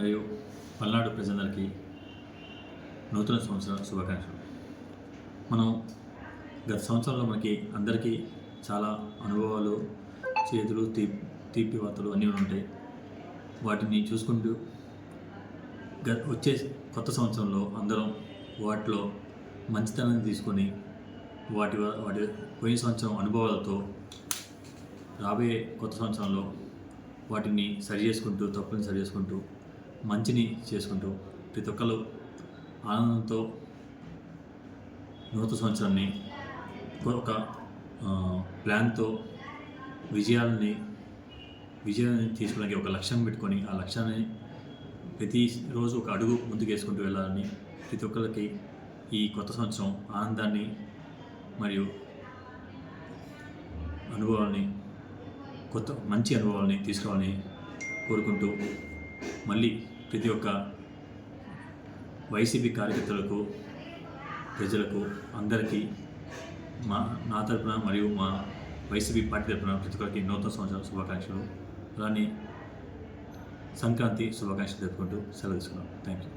మరియు పల్నాడు ప్రజలందరికీ నూతన సంవత్సర శుభాకాంక్షలు. మనం గత సంవత్సరంలో మనకి అందరికీ చాలా అనుభవాలు చేతులు తీ తీపి వార్తలు అన్నీ ఉంటాయి. వాటిని చూసుకుంటూ గ వచ్చే కొత్త సంవత్సరంలో అందరం వాటిలో మంచితనాన్ని తీసుకొని వాటి వ- వాటి పోయిన సంవత్సరం అనుభవాలతో రాబోయే కొత్త సంవత్సరంలో వాటిని సరి చేసుకుంటూ తప్పుని సరి చేసుకుంటూ మంచిని చేసుకుంటూ ప్రతి ఒక్కరు ఆనందంతో నూతన సంవత్సరాన్ని ఒక ప్లాన్తో విజయాలని విజయాన్ని తీసుకోవడానికి ఒక లక్ష్యం పెట్టుకొని ఆ లక్ష్యాన్ని ప్రతి రోజు ఒక అడుగు ముందుకేసుకుంటూ వెళ్ళాలని ప్రతి ఒక్కరికి ఈ కొత్త సంవత్సరం ఆనందాన్ని మరియు అనుభవాల్ని కొత్త మంచి అనుభవాల్ని తీసుకోవాలని కోరుకుంటూ మళ్ళీ ప్రతి ఒక్క వైసీపీ కార్యకర్తలకు ప్రజలకు అందరికీ మా నా తరపున మరియు మా వైసీపీ పార్టీ తరపున ప్రతి ఒక్కరికి నూతన సంవత్సరం శుభాకాంక్షలు. అలానే సంక్రాంతి శుభాకాంక్షలు జరుపుకుంటూ సెలవు తీసుకున్నాం థ్యాంక్ యూ